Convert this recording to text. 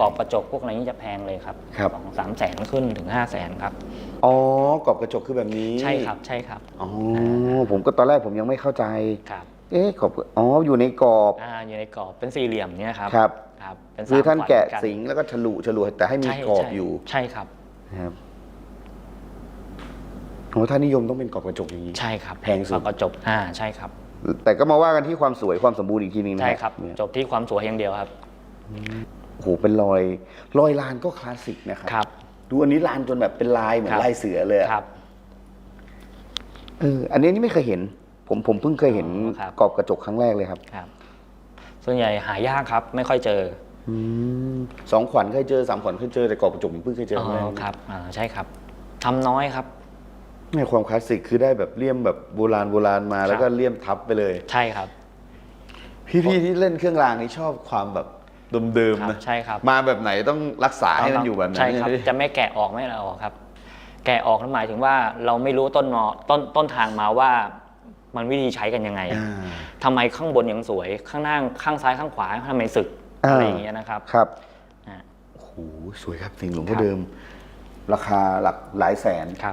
กรอบกระจกพวกอะไรนี้จะแพงเลยครับครับ สองสามแสนขึ้นถึงห้าแสนครับ อ๋อกรอบกระจกคือแบบนี้ใช่ครับใช่ครับ อ๋อผมก็ตอนแรกผมยังไม่เข้าใจ ครับ เอ๊ะกรอบอ๋ออยู่ในกรอบอ่าอยู่ในกรอบเป็นสี่เหลี่ยมเนี่ยครับครับครับเป็นคือท่านสมแกะขวัญสิงแล้วก็ฉลุฉลุแต่ให้มีใช่กรอบใช่อยู่ใช่ครับนะครับโอ้ท่านนิยมต้องเป็นกรอบกระจกอย่างนี้ ใช่ครับแพงสุดกระจกอ่าใช่ครับ แต่ก็มาว่ากันที่ความสวยความสมบูรณ์อีกทีนึงนะใช่ครับ เนี่ยจบที่ความสวยอย่างเดียวครับ โอ้โหเป็นรอยรอยลานก็คลาสสิกนะครับครับ ดูอันนี้ลานจนแบบเป็นลายเหมือนครับ ลายเสือเลยอะครับ เอออันนี้นี่ไม่เคยเห็น ผมผมเพิ่งเคยเห็นอ๋อครับ กรอบกระจกครั้งแรกเลยครับครับ ส่วนใหญ่หายากครับ ไม่ค่อยเจออืมสองขวัญเคยเจอสามขวัญเคยเจอแต่กรอบกระจกผมเพิ่งเคยเจออ๋ครั้งแรกอครับอ่าใช่ครับทำน้อยครับ ในความคลาสสิกคือได้แบบเลี่ยมแบบโบราณโบราณมา แล้วก็เลี่ยมทับไปเลย ใช่ครับ พี่ๆที่เล่นเครื่องรางนี่ชอบความแบบ เดิมครับๆนะใช่ครับ มาแบบไหนต้องรักษาให้มันอยู่แบบนั้นใช่ครับ จะไม่แกะออกไม่อะไรออกครับ แกะออกนั่นหมายถึงว่าเราไม่รู้ต้นนอต้นต้นทางมาว่ามันวิธีใช้กันยังไงอ่า ทำไมข้างบนยังสวย ข้างล่างข้างซ้ายข้างขวาทำไมสึกอ่า อะไรอย่างเงี้ยนะครับ ครับอ่าโอ้โหสวยครับสิ่งหลวงครัพ่อบเดิม ราคาหลักหลายแสน ครับ